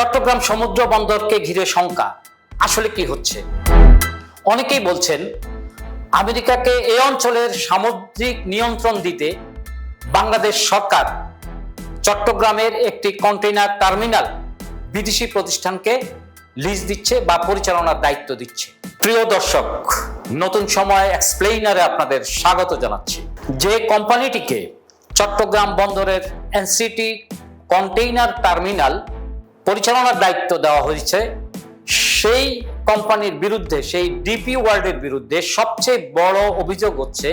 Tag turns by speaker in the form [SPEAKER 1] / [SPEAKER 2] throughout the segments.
[SPEAKER 1] চট্টগ্রাম সমুদ্র বন্দরকে ঘিরে শঙ্কা। আসলে কি হচ্ছে? অনেকেই বলছেন, আমেরিকাকে এই অঞ্চলের সামুদ্রিক নিয়ন্ত্রণ দিতে বাংলাদেশ সরকার চট্টগ্রামের একটি কন্টেইনার টার্মিনাল বিদেশি প্রতিষ্ঠানকে লিজ দিচ্ছে বা পরিচালনার দায়িত্ব দিচ্ছে। প্রিয় দর্শক, নতুন সময় এক্সপ্লেইনারে আপনাদের স্বাগত জানাচ্ছি। যে কোম্পানিটিকে চট্টগ্রাম বন্দরের এনসিটি কন্টেইনার টার্মিনাল পরিচালনার দায়িত্ব দেওয়া হয়েছে। সেই কোম্পানির বিরুদ্ধে, সেই ডিপি ওয়ার্ল্ডের বিরুদ্ধে সবচেয়ে বড় অভিযোগ হচ্ছে,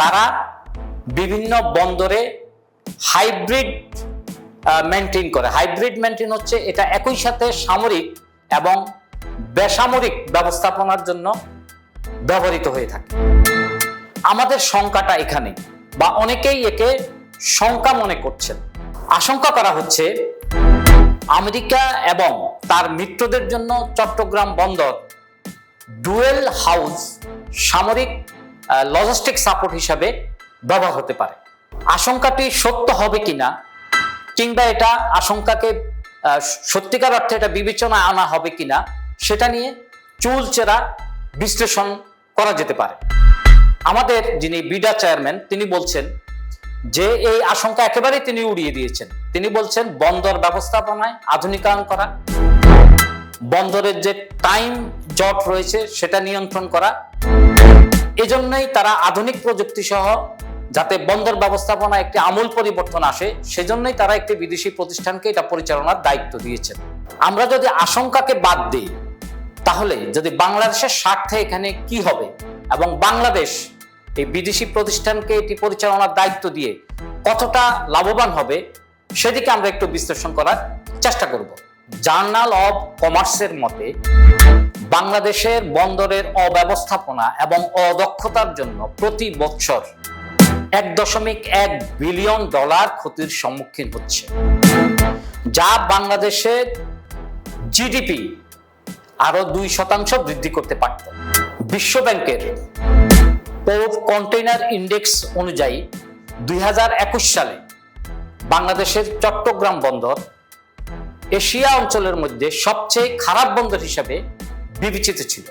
[SPEAKER 1] তারা বিভিন্ন বন্দরে হাইব্রিড মেনটেন করে। হাইব্রিড মেনটেন হচ্ছে এটা একই সাথে সামরিক এবং বেসামরিক ব্যবস্থাপনার জন্য ব্যবহৃত হয়ে থাকে। আমাদের শঙ্কাটা এখানে, বা অনেকেই একে শঙ্কা মনে করছেন। আশঙ্কা করা হচ্ছে আমেরিকা এবং তার মিত্রদের জন্য চট্টগ্রাম বন্দর, ডুয়েল হাউস সামরিক লজিস্টিক সাপোর্ট হিসাবে ব্যবহার হতে পারে। আশঙ্কাটি সত্য হবে কিনা, কিংবা এটা আশঙ্কাকে সত্যিকার অর্থে এটা বিবেচনায় আনা হবে কিনা, সেটা নিয়ে চুলচেরা বিশ্লেষণ করা যেতে পারে। আমাদের যিনি বিডা চেয়ারম্যান তিনি বলছেন যে এই আশঙ্কা একেবারেই তিনি উড়িয়ে দিয়েছেন। তিনি বলছেন, বন্দর ব্যবস্থাপনায় আধুনিকায়ন করা, বন্দরের যে টাইম জট রয়েছে সেটা নিয়ন্ত্রণ করা, এজন্যই তারা আধুনিক প্রযুক্তি সহ যাতে বন্দর ব্যবস্থাপনা একটি আমূল পরিবর্তন আসে, সেজন্যই তারা একটি বিদেশি প্রতিষ্ঠানকে এটা পরিচালনার দায়িত্ব দিয়েছেন। আমরা যদি আশঙ্কাকে বাদ দিই, তাহলে যদি বাংলাদেশের স্বার্থে এখানে কি হবে এবং বাংলাদেশ এই বিদেশি প্রতিষ্ঠানকে এটি পরিচালনার দায়িত্ব দিয়ে কতটা লাভবান হবে সেদিকে আমরা একটু বিশ্লেষণ করার চেষ্টা করব। জার্নাল অব কমার্সের মতে, বাংলাদেশের বন্দরের অব্যবস্থাপনা এবং অদক্ষতার জন্য প্রতি বছর এক দশমিক এক বিলিয়ন ডলার ক্ষতির সম্মুখীন হচ্ছে, যা বাংলাদেশের জিডিপি আরও দুই শতাংশ বৃদ্ধি করতে পারত। বিশ্ব ব্যাংকের পোর্ট কন্টেইনার ইন্ডেক্স অনুযায়ী দুই হাজার একুশ সালে বাংলাদেশের চট্টগ্রাম বন্দর এশিয়া অঞ্চলের মধ্যে সবচেয়ে খারাপ বন্দর হিসেবে বিবেচিত ছিল।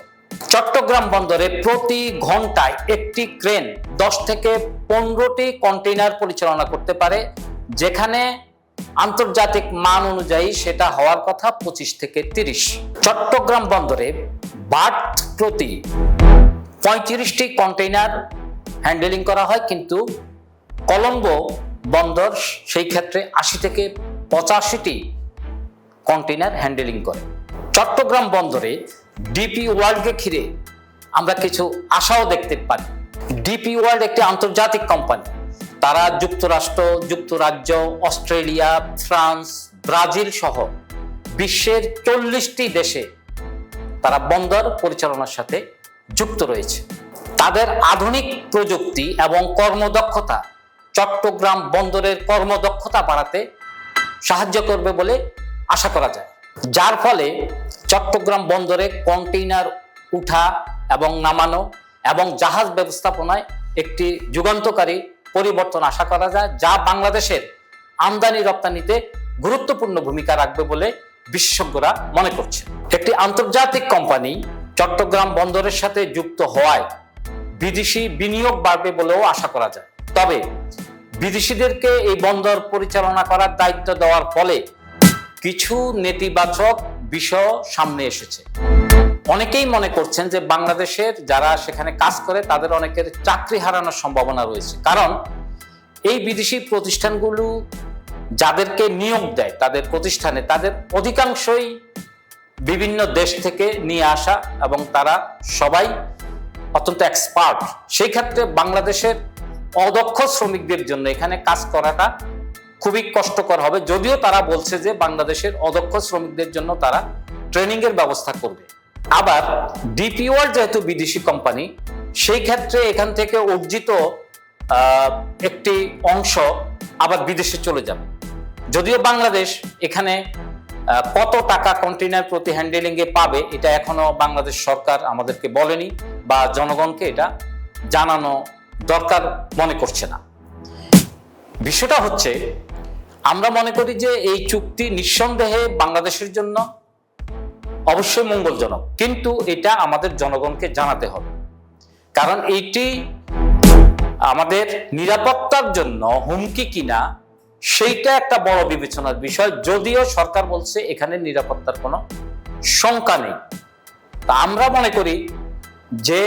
[SPEAKER 1] চট্টগ্রাম বন্দরে প্রতি ঘন্টায় একটি ক্রেন দশ থেকে পনেরোটি কন্টেইনার পরিচালনা করতে পারে, যেখানে আন্তর্জাতিক মান অনুযায়ী সেটা হওয়ার কথা পঁচিশ থেকে তিরিশ। চট্টগ্রাম বন্দরে বাট প্রতি পঁয়ত্রিশটি কন্টেইনার হ্যান্ডেলিং করা হয়, কিন্তু কলম্বো বন্দর সেই ক্ষেত্রে আশি থেকে পঁচাশিটি কন্টেইনার হ্যান্ডেলিং করে। চট্টগ্রাম বন্দরে ডিপি ওয়ার্ল্ডকে ঘিরে আমরা কিছু আশাও দেখতে পারি। ডিপি ওয়ার্ল্ড একটি আন্তর্জাতিক কোম্পানি তারা যুক্তরাষ্ট্র, যুক্তরাজ্য, অস্ট্রেলিয়া, ফ্রান্স, ব্রাজিল সহ বিশ্বের চল্লিশটি দেশে তারা বন্দর পরিচালনার সাথে যুক্ত রয়েছে। তাদের আধুনিক প্রযুক্তি এবং কর্মদক্ষতা চট্টগ্রাম বন্দরের কর্মদক্ষতা বাড়াতে সাহায্য করবে বলে আশা করা যায়। যার ফলে চট্টগ্রাম বন্দরে কন্টেইনার উঠা এবং নামানো এবং জাহাজ ব্যবস্থাপনায় একটি যুগান্তকারী পরিবর্তন আশা করা যায়, যা বাংলাদেশের আমদানি রপ্তানিতে গুরুত্বপূর্ণ ভূমিকা রাখবে বলে বিশেষজ্ঞরা মনে করছে একটি আন্তর্জাতিক কোম্পানি চট্টগ্রাম বন্দরের সাথে যুক্ত হওয়ায় বিদেশি বিনিয়োগ বাড়বে বলেও আশা করা যায়। তবে বিদেশিদেরকে এই বন্দর পরিচালনা করার দায়িত্ব দেওয়ার ফলে কিছু নেতিবাচক বিষয় সামনে এসেছে। অনেকেই মনে করছেন যে বাংলাদেশের যারা সেখানে কাজ করে, তাদের অনেকের চাকরি হারানোর সম্ভাবনা রয়েছে। কারণ এই বিদেশি প্রতিষ্ঠানগুলো যাদেরকে নিয়োগ দেয়, তাদের প্রতিষ্ঠানে তাদের অধিকাংশই বিভিন্ন দেশ থেকে নিয়ে আসা এবং তারা সবাই অত্যন্ত এক্সপার্ট সেই ক্ষেত্রে বাংলাদেশের অদক্ষ শ্রমিকদের জন্য এখানে কাজ করাটা খুবই কষ্টকর হবে। যদিও তারা বলছে যে বাংলাদেশের অদক্ষ শ্রমিকদের জন্য তারা ট্রেনিং এর ব্যবস্থা করবে। আবার ডিপি ওয়ার্ল্ড যেহেতু বিদেশি কোম্পানি সেই ক্ষেত্রে এখান থেকে অর্জিত একটি অংশ আবার বিদেশে চলে যাবে। যদিও বাংলাদেশ এখানে কত টাকা কন্টেইনার প্রতি হ্যান্ডেলিং এ পাবে, এটা এখনও বাংলাদেশ সরকার আমাদেরকে বলেনি বা জনগণকে এটা জানানো দরকার মনে করছে না। বিষয়টা হচ্ছে, আমরা মনে করি যে এই চুক্তি নিঃসন্দেহে বাংলাদেশের জন্য অবশ্যই মঙ্গলজনক, কিন্তু এটা আমাদের জনগণকে জানাতে হবে। কারণ এইটি আমাদের নিরাপত্তার জন্য হুমকি কিনা সেইটা একটা বড় বিবেচনার বিষয়। যদিও সরকার বলছে এখানে নিরাপত্তার কোনো শঙ্কা নেই। তা আমরা মনে করি যে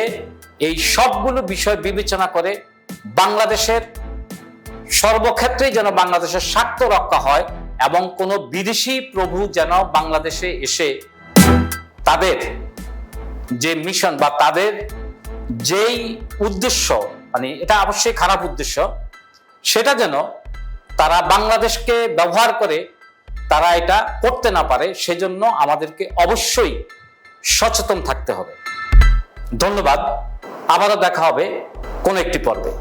[SPEAKER 1] এই সবগুলো বিষয় বিবেচনা করে বাংলাদেশের সর্বক্ষেত্রেই যেন বাংলাদেশের স্বার্থ রক্ষা হয় এবং কোনো বিদেশি প্রভু যেন বাংলাদেশে এসে তাদের যে মিশন বা তাদের যেই উদ্দেশ্য মানে এটা অবশ্যই খারাপ উদ্দেশ্য, সেটা যেন তারা বাংলাদেশকে ব্যবহার করে তারা এটা করতে না পারে, সেজন্য আমাদেরকে অবশ্যই সচেতন থাকতে হবে। ধন্যবাদ। আবারও দেখা হবে কোন একটি পর্বে।